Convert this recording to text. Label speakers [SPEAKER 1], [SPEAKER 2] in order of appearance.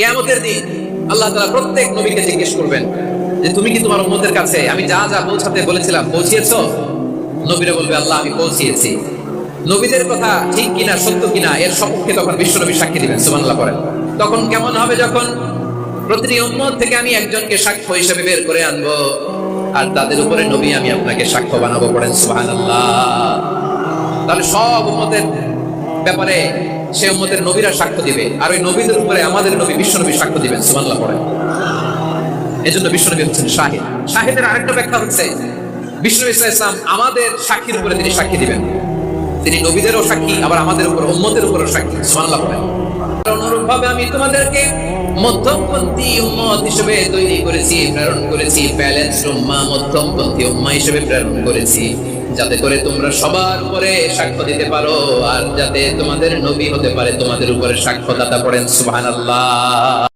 [SPEAKER 1] কেয়ামতের দিন আল্লাহ তাআলা প্রত্যেক নবীকে জিজ্ঞেস করবেন যে, তুমি কি তোমার উম্মতের কাছে? আমি যা যা পৌঁছাতে বলেছিলাম, পৌঁছিয়েছো? নবীরা বলবে, আল্লাহ, আমি পৌঁছিয়েছি। নবীদের কথা ঠিক কিনা, সত্য কিনা, এর সপক্ষে তখন বিশ্বনবী সাক্ষী দিবেন, সুবহানাল্লাহ পড়েন। তখন কেমন হবে যখন প্রতিটি উম্মত থেকে আমি একজনকে সাক্ষ্য হিসেবে বের করে আনব, আর তাদের উপরে নবী আমি আপনাকে সাক্ষ্য বানাবো, পড়েন, সুবহানাল্লাহ। তাহলে সব উম্মতের ব্যাপারে সে উম্মতের নবীরা সাক্ষ্য দিবে। আর ওই নবীদের উপরে আমাদের নবী বিশ্বনবী সাক্ষ্য দিবেন, সুবহানাল্লাহ পড়েন এজন্য বিশ্বনবী হচ্ছেন শাহিদ। শাহিদের আরেকটা ব্যাখ্যা হচ্ছে বিশ্বনবী ইসলাম আমাদের সাক্ষীর উপরে তিনি সাক্ষী দিবেন। তিনি নবীদেরও সাক্ষী, আবার আমাদের উপর, উম্মতের উপরও সাক্ষী, সুবহানাল্লাহ পড়েন অনুরূপ ভাবে আমি তোমাদেরকে মধ্যমপন্থী উম্মত হিসেবে তৈরি করেছি, প্রেরণ করেছি ব্যালেন্স উম্মা মধ্যমপন্থী উম্মা হিসেবে প্রেরণ করেছি। যাতে করে তোমরা সবার উপরে সাক্ষ্য দিতে পারো, আর যাতে তোমাদের নবী হতে পারে, তোমাদের উপরে সাক্ষ্যদাতা পড়েন, সুবহানাল্লাহ।